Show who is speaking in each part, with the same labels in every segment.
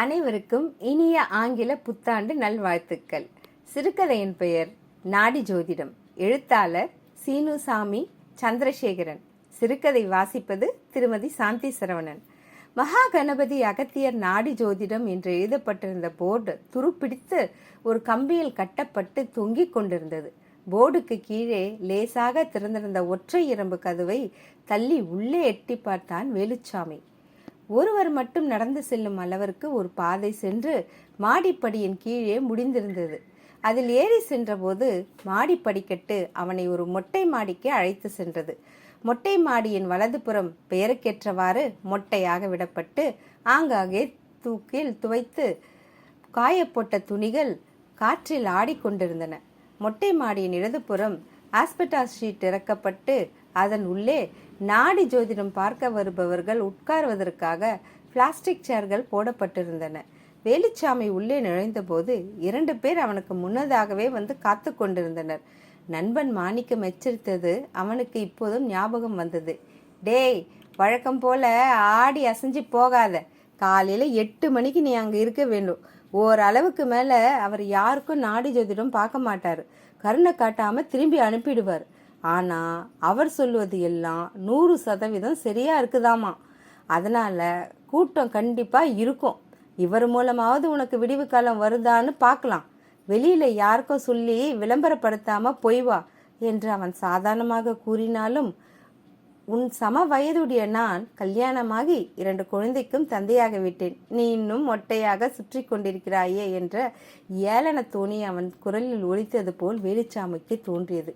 Speaker 1: அனைவருக்கும் இனிய ஆங்கில புத்தாண்டு நல்வாழ்த்துக்கள். சிறுகதையின் பெயர் நாடி ஜோதிடம். எழுத்தாளர் சீனுசாமி சந்திரசேகரன். சிறுகதை வாசிப்பது திருமதி சாந்தி சரவணன். மகா கணபதி அகத்தியர் நாடி ஜோதிடம் என்று எழுதப்பட்டிருந்த போர்டு துருப்பிடித்து ஒரு கம்பியில் கட்டப்பட்டு தொங்கிக் கொண்டிருந்தது. போர்டுக்கு கீழே லேசாக திறந்திருந்த ஒற்றை இரும்பு கதவை தள்ளி உள்ளே எட்டி பார்த்தான் வேலுச்சாமி. ஒருவர் மட்டும் நடந்து செல்லும் அளவிற்கு ஒரு பாதை சென்று மாடிப்படியின் கீழே முடிந்திருந்தது. அதில் ஏறி சென்றபோது மாடிப்படிக்கட்டு அவனை ஒரு மொட்டை மாடிக்கு அழைத்து சென்றது. மொட்டை மாடியின் வலதுபுறம் பெயருக்கேற்றவாறு மொட்டையாக விடப்பட்டு ஆங்காங்கே தூக்கில் துவைத்து காயப்போட்ட துணிகள் காற்றில் ஆடிக்கொண்டிருந்தன. மொட்டை மாடியின் இடதுபுறம் ஆஸ்பெட்டாஸ் ஷீட் இறக்கப்பட்டு அதன் உள்ளே நாடி ஜோதிடம் பார்க்க வருபவர்கள் உட்கார்வதற்காக பிளாஸ்டிக் சேர்கள் போடப்பட்டிருந்தன. வேலுச்சாமி உள்ளே நுழைந்தபோது இரண்டு பேர் அவனுக்கு முன்னதாகவே வந்து காத்து கொண்டிருந்தனர். நண்பன் மாணிக்கம் எச்சரித்தது அவனுக்கு இப்போதும் ஞாபகம் வந்தது. டேய் வழக்கம் போல ஆடி அசைஞ்சு போகாத. காலையில் எட்டு மணிக்கு நீ அங்கே இருக்க வேண்டும். ஓரளவுக்கு மேலே அவர் யாருக்கும் நாடி ஜோதிடம் பார்க்க மாட்டார். கருணை காட்டாமல் திரும்பி அனுப்பிடுவார். ஆனால் அவர் சொல்வது எல்லாம் நூறு சதவீதம் சரியாக இருக்குதாமா? அதனால் கூட்டம் கண்டிப்பாக இருக்கும். இவர் மூலமாவது உனக்கு விடிவு காலம் வருதான்னு பார்க்கலாம். வெளியில் யாருக்கும் சொல்லி விளம்பரப்படுத்தாமல் போய் வா என்று அவன் சாதாரணமாக கூறினாலும் உன் சம வயதுடைய நான் கல்யாணமாகி இரண்டு குழந்தைக்கும் தந்தையாக விட்டேன் நீ இன்னும் மொட்டையாக சுற்றி கொண்டிருக்கிறாயே என்ற ஏளன தோணி அவன் குரலில் ஒலித்தது போல் வேலுச்சாமிக்கு தோன்றியது.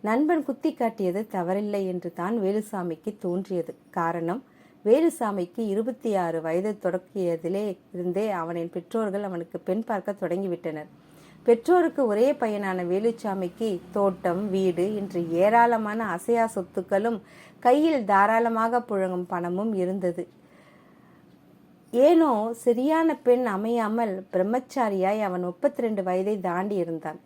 Speaker 1: நண்பன் குத்தி காட்டியது தவறில்லை என்று தான் வேலுசாமிக்கு தோன்றியது. காரணம் வேலுசாமிக்கு இருபத்தி ஆறு வயது தொடக்கியதிலே இருந்தே அவனின் பெற்றோர்கள் அவனுக்கு பெண் பார்க்க தொடங்கிவிட்டனர். பெற்றோருக்கு ஒரே பையனான வேலுச்சாமிக்கு தோட்டம் வீடு என்று ஏராளமான அசையா சொத்துக்களும் கையில் தாராளமாக புழங்கும் பணமும் இருந்தது. ஏனோ சரியான பெண் அமையாமல் பிரம்மச்சாரியாய் அவன் முப்பத்தி ரெண்டு வயதை தாண்டி இருந்தான்.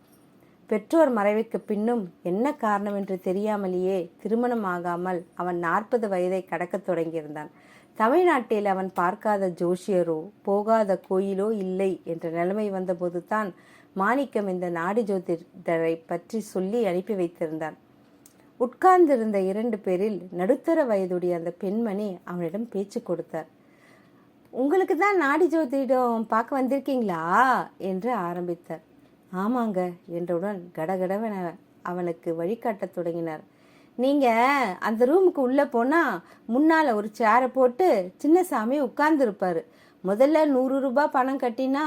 Speaker 1: பெற்றோர் மறைவுக்கு பின்னும் என்ன காரணம் என்று தெரியாமலேயே திருமணம் ஆகாமல் அவன் நாற்பது வயதை கடக்கத் தொடங்கியிருந்தான். தமிழ்நாட்டில் அவன் பார்க்காத ஜோஷியரோ போகாத கோயிலோ இல்லை என்ற நிலைமை வந்தபோது தான் மாணிக்கம் இந்த நாடி ஜோதிடரை பற்றி சொல்லி அனுப்பி வைத்திருந்தான். உட்கார்ந்திருந்த இரண்டு பேரில் நடுத்தர வயதுடைய அந்த பெண்மணி அவனிடம் பேச்சு கொடுத்தார். உங்களுக்கு தான் நாடி ஜோதிடம் பார்க்க வந்திருக்கீங்களா? என்று ஆரம்பித்தார். ஆமாங்க என்றவுடன் கடகடவென அவனுக்கு வழிகாட்டத் தொடங்கினார். நீங்கள் அந்த ரூமுக்கு உள்ளே போனால் முன்னால் ஒரு சேரை போட்டு சின்னசாமி உட்கார்ந்துருப்பார். முதல்ல நூறு ரூபாய் பணம் கட்டினா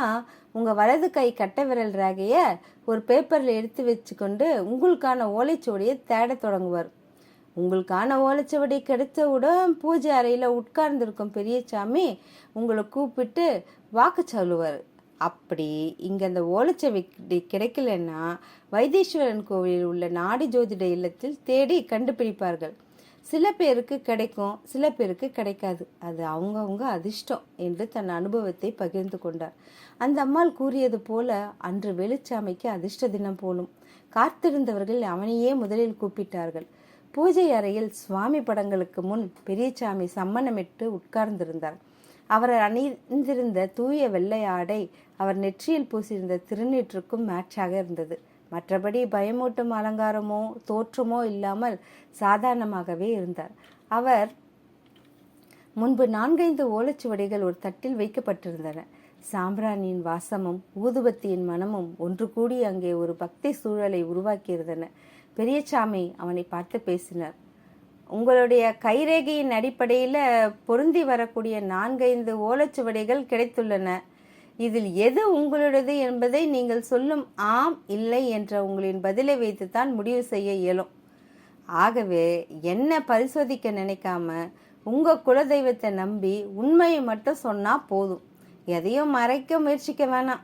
Speaker 1: உங்கள் வலது கை கட்ட விரல் ரேகையை ஒரு பேப்பரில் எடுத்து வச்சுக்கொண்டு உங்களுக்கான ஓலைச்சுவடியை தேடத் தொடங்குவார். உங்களுக்கான ஓலைச்சுவடி கிடைத்தவுடன் பூஜை அறையில் உட்கார்ந்துருக்கும் பெரியசாமி உங்களை கூப்பிட்டு வாக்கு சொல்லுவார். அப்படி இங்கே அந்த ஓலைச்சுவடி கிடைக்கலன்னா வைத்தீஸ்வரன் கோவிலில் உள்ள நாடி ஜோதிட இல்லத்தில் தேடி கண்டுபிடிப்பார்கள். சில பேருக்கு கிடைக்கும் சில பேருக்கு கிடைக்காது. அது அவங்கவுங்க அதிர்ஷ்டம் என்று தன் அனுபவத்தை பகிர்ந்து கொண்டார். அந்த அம்மாள் கூறியது போல அன்று வெளிச்சாமைக்கு அதிர்ஷ்ட தினம் போலும். காத்திருந்தவர்கள் அவனையே முதலில் கூப்பிட்டார்கள். பூஜை அறையில் சுவாமி படங்களுக்கு முன் பெரியசாமி சம்மணமிட்டு உட்கார்ந்திருந்தார். அவர் அணிந்திருந்த தூய வெள்ளை ஆடை அவர் நெற்றியில் பூசியிருந்த திருநீற்றுக்கும் மேட்சாக இருந்தது. மற்றபடி பயமூட்டும் அலங்காரமோ தோற்றமோ இல்லாமல் சாதாரணமாகவே இருந்தார். அவர் முன்பு நான்கைந்து ஓலைச்சுவடிகள் ஒரு தட்டில் வைக்கப்பட்டிருந்தன. சாம்பிராணியின் வாசமும் ஊதுபத்தியின் மனமும் ஒன்று கூடி அங்கே ஒரு பக்தி சூழலை உருவாக்கியிருந்தன. பெரியசாமி அவனை பார்த்து பேசினார் உங்களுடைய கைரேகையின் அடிப்படையில் பொருந்தி வரக்கூடிய நான்கைந்து ஓலைச்சுவடிகள் கிடைத்துள்ளன. இதில் எது உங்களுடையது என்பதை நீங்கள் சொல்லும் ஆம் இல்லை என்ற உங்களின் பதிலை வைத்துத்தான் முடிவு செய்ய இயலும். ஆகவே என்ன பரிசோதிக்க நினைக்காம உங்க குலதெய்வத்தை நம்பி உண்மையை மட்டும் சொன்னா போதும். எதையும் மறைக்க முயற்சிக்க வேணாம்.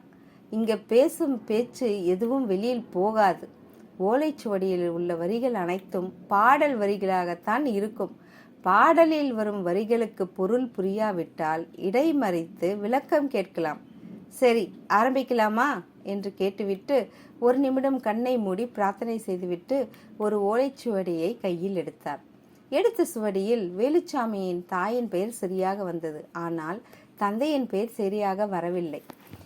Speaker 1: இங்க பேசும் பேச்சு எதுவும் வெளியில் போகாது. ஓலைச்சுவடியில் உள்ள வரிகள் அனைத்தும் பாடல் வரிகளாகத்தான் இருக்கும். பாடலில் வரும் வரிகளுக்கு பொருள் புரியாவிட்டால் இடைமறித்து விளக்கம் கேட்கலாம். சரி ஆரம்பிக்கலாமா? என்று கேட்டுவிட்டு ஒரு நிமிடம் கண்ணை மூடி பிரார்த்தனை செய்துவிட்டு ஒரு ஓலைச்சுவடியை கையில் எடுத்தார். எடுத்த சுவடியில் வேலுச்சாமியின் தாயின் பெயர் சரியாக வந்தது. ஆனால் தந்தையின் பெயர் சரியாக வரவில்லை.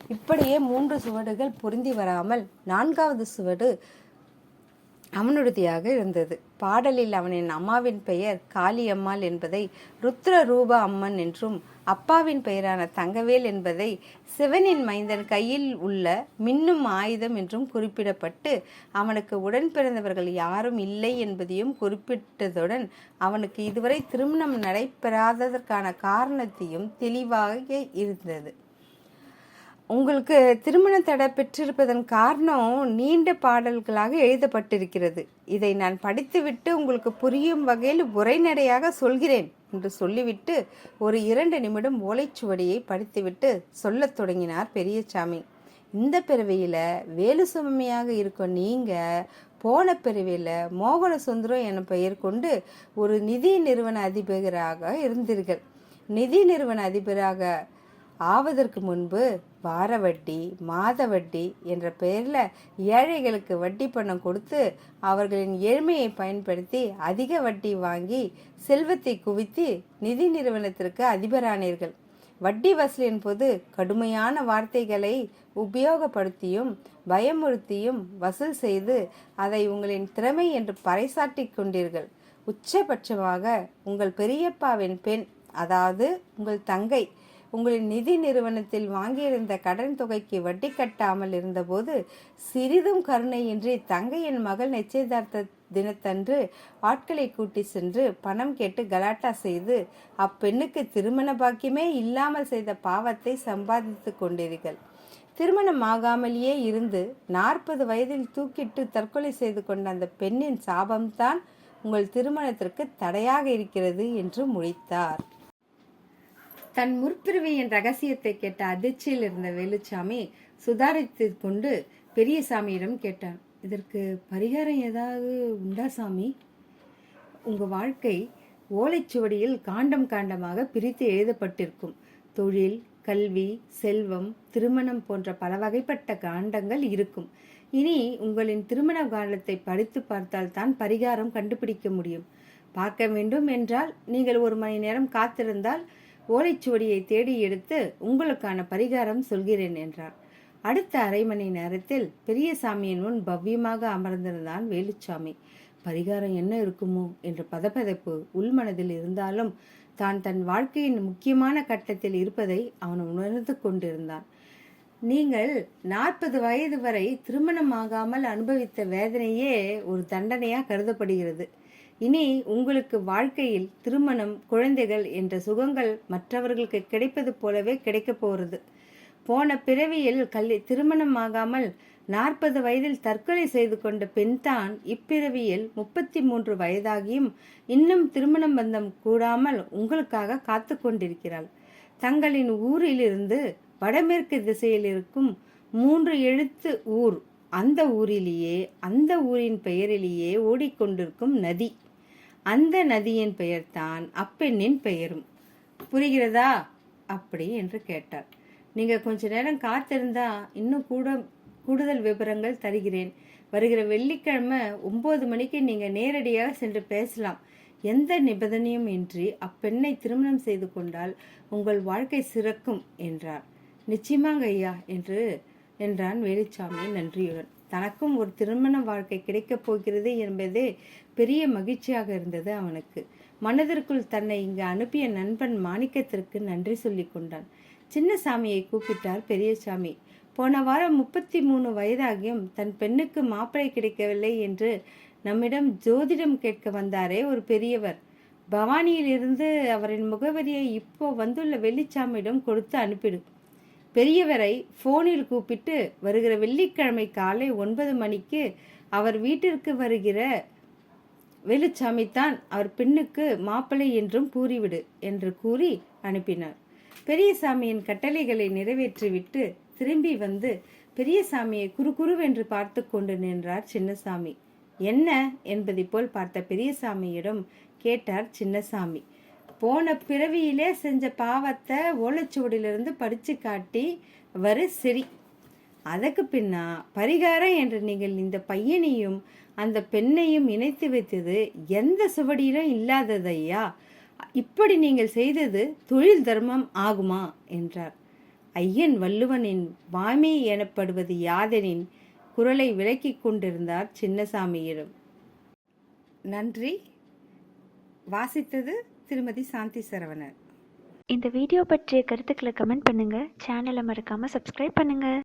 Speaker 1: இப்படியே மூன்று சுவடுகள் பொருந்தி வராமல் நான்காவது சுவடு அவனுடையதாக இருந்தது. பாடலில் அவனின் அம்மாவின் பெயர் காளியம்மாள் என்பதை ருத்ர ரூப அம்மன் என்றும் அப்பாவின் பெயரான தங்கவேல் என்பதை சிவனின் மைந்தன் கையில் உள்ள மின்னும் ஆயுதம் என்றும் குறிப்பிடப்பட்டு அவனுக்கு உடன் பிறந்தவர்கள் யாரும் இல்லை என்பதையும் குறிப்பிட்டதுடன் அவனுக்கு இதுவரை திருமணம் நடைபெறாததற்கான காரணத்தையும் தெளிவாக இருந்தது. உங்களுக்கு திருமண தடை பெற்றிருப்பதன் காரணம் நீண்ட பாடல்களாக எழுதப்பட்டிருக்கிறது. இதை நான் படித்துவிட்டு உங்களுக்கு புரியும் வகையில் உரைநடையாக சொல்கிறேன் என்று சொல்லிவிட்டு ஒரு இரண்டு நிமிடம் ஓலைச்சுவடியை படித்துவிட்டு சொல்லத் தொடங்கினார் பெரியசாமி. இந்த பிறவியில் வேலு சுமையாக இருக்கும் நீங்கள் போன பிறவியில் மோகன சுந்தரம் என பெயர் கொண்டு ஒரு நிதி நிறுவன அதிபராக இருந்தீர்கள். நிதி நிறுவன அதிபராக ஆவதற்கு முன்பு வார வட்டி மாத வட்டி என்ற பெயரில் ஏழைகளுக்கு வட்டி பணம் கொடுத்து அவர்களின் ஏழ்மையை பயன்படுத்தி அதிக வட்டி வாங்கி செல்வத்தை குவித்து நிதி நிறுவனத்திற்கு அதிபரானீர்கள். வட்டி வசூலின் போது கடுமையான வார்த்தைகளை உபயோகப்படுத்தியும் பயமுறுத்தியும் வசூல் செய்து அதை உங்களின் திறமை என்று பறைசாட்டி கொண்டீர்கள். உச்சபட்சமாக உங்கள் பெரியப்பாவின் பெண் அதாவது உங்கள் தங்கை உங்களின் நிதி நிறுவனத்தில் வாங்கியிருந்த கடன் தொகைக்கு வட்டி கட்டாமல் இருந்தபோது சிறிதும் கருணையின்றி தங்கையின் மகள் நிச்சயதார்த்த தினத்தன்று ஆட்களை கூட்டி சென்று பணம் கேட்டு கலாட்டா செய்து அப்பெண்ணுக்கு திருமண பாக்கியமே இல்லாமல் செய்த பாவத்தை சம்பாதித்து கொண்டீர்கள். திருமணம் ஆகாமலேயே இருந்து நாற்பது வயதில் தூக்கிட்டு தற்கொலை செய்து கொண்ட அந்த பெண்ணின் சாபம்தான் உங்கள் திருமணத்திற்கு தடையாக இருக்கிறது என்று முடித்தார் தன் முற்பிறவியின் ரகசியத்தை கேட்ட அதிர்ச்சியில் இருந்த வேலுச்சாமி சுதாரித்து கொண்டு பெரியசாமியிடம் கேட்டான் இதற்கு பரிகாரம் ஏதாவது உண்டா சாமி? உங்கள் வாழ்க்கை ஓலைச்சுவடியில் காண்டம் காண்டமாக பிரித்து எழுதப்பட்டிருக்கும். தொழில் கல்வி செல்வம் திருமணம் போன்ற பல வகைப்பட்ட காண்டங்கள் இருக்கும். இனி உங்களின் திருமண காண்டத்தை படித்து பார்த்தால் தான் பரிகாரம் கண்டுபிடிக்க முடியும். பார்க்க வேண்டும் என்றால் நீங்கள் ஒரு மணி நேரம் காத்திருந்தால் ஓலைச்சுவடியை தேடி எடுத்து உங்களுக்கான பரிகாரம் சொல்கிறேன் என்றார். அடுத்த அரை மணி நேரத்தில் பெரியசாமியின் முன் பவ்யமாக அமர்ந்திருந்தான் வேலுச்சாமி. பரிகாரம் என்ன இருக்குமோ என்ற பதப்பதப்பு உள்மனதில் இருந்தாலும் தான் தன் வாழ்க்கையின் முக்கியமான கட்டத்தில் இருப்பதை அவன் உணர்ந்து கொண்டிருந்தான். நீங்கள் நாற்பது வயது வரை திருமணமாகாமல் அனுபவித்த வேதனையே ஒரு தண்டனையாக கருதப்படுகிறது. இனி உங்களுக்கு வாழ்க்கையில் திருமணம் குழந்தைகள் என்ற சுகங்கள் மற்றவர்களுக்கு கிடைப்பது போலவே கிடைக்கப் போகிறது. போன பிறவியில் கல்வி திருமணமாகாமல் நாற்பது வயதில் தற்கொலை செய்து கொண்ட பெண்தான் இப்பிறவியில் முப்பத்தி மூன்று வயதாகியும் இன்னும் திருமணம் பந்தம் கூடாமல் உங்களுக்காக காத்து கொண்டிருக்கிறாள். தங்களின் ஊரிலிருந்து வடமேற்கு திசையில் இருக்கும் மூன்று எழுத்து ஊர் அந்த ஊரிலேயே அந்த ஊரின் பெயரிலேயே ஓடிக்கொண்டிருக்கும் நதி. அந்த நதியின் பெயர்தான் அப்பெண்ணின் பெயரும். புரிகிறதா? அப்படி என்று கேட்டார். நீங்க கொஞ்ச நேரம் காத்திருந்தா இன்னும் கூட கூடுதல் விவரங்கள் தருகிறேன். வருகிற வெள்ளிக்கிழமை ஒன்பது மணிக்கு நீங்க நேரடியாக சென்று பேசலாம். எந்த நிபந்தனையும் இன்றி அப்பெண்ணை திருமணம் செய்து கொண்டால் உங்கள் வாழ்க்கை சிறக்கும் என்றார். நிச்சயமாங்க ஐயா என்று என்றான் வேலுச்சாமி நன்றியுடன். தனக்கும் ஒரு திருமண வாழ்க்கை கிடைக்கப் போகிறது என்பதே பெரிய மகிழ்ச்சியாக இருந்தது அவனுக்கு. மனதிற்குள் தன்னை இங்கு அனுப்பிய நண்பன் மாணிக்கத்திற்கு நன்றி சொல்லி கொண்டான். சின்னசாமியை கூப்பிட்டார் பெரியசாமி. போன வாரம் முப்பத்தி மூணு வயதாகியும் தன் பெண்ணுக்கு மாப்பிளை கிடைக்கவில்லை என்று நம்மிடம் ஜோதிடம் கேட்க வந்தாரே ஒரு பெரியவர். பவானியிலிருந்து அவரின் முகவரியை இப்போ வந்துள்ள வெள்ளிச்சாமியிடம் கொடுத்து அனுப்பிடும் பெரியவரை ஃபோனில் கூப்பிட்டு வருகிற வெள்ளிக்கிழமை காலை ஒன்பது மணிக்கு அவர் வீட்டிற்கு வருகிற வெளுச்சாமிதான் அவர் பெண்ணுக்கு மாப்பிள்ளை என்றும் கூறிவிடு என்று கூறி அனுப்பினார். பெரியசாமியின் கட்டளைகளை நிறைவேற்றிவிட்டு திரும்பி வந்து பெரியசாமியை குறுகுருவென்று பார்த்து கொண்டு நின்றார் சின்னசாமி. என்ன? என்பதை போல் பார்த்த பெரியசாமியிடம் கேட்டார் சின்னசாமி. போன பிறவியிலே செஞ்ச பாவத்தை ஓலைச்சுவடியிலிருந்து படித்து காட்டி வரு சரி. அதற்கு பின்னா பரிகாரம் என்று நீங்கள் இந்த பையனையும் அந்த பெண்ணையும் இணைத்து வைத்தது எந்த சுவடியிலும் இல்லாதது ஐயா. இப்படி நீங்கள் செய்தது தொழில் தர்மம் ஆகுமா? என்றார். ஐயன் வள்ளுவனின் வாமி எனப்படுவது யாதெனின் குரலை விலக்கிக் கொண்டிருந்தார் சின்னசாமியிடம். நன்றி. வாசித்தது திருமதி சாந்தி சரவணன்.
Speaker 2: இந்த வீடியோ பற்றிய கருத்துக்களை கமெண்ட் பண்ணுங்கள் சேனலை மறக்காமல் சப்ஸ்கிரைப் பண்ணுங்கள்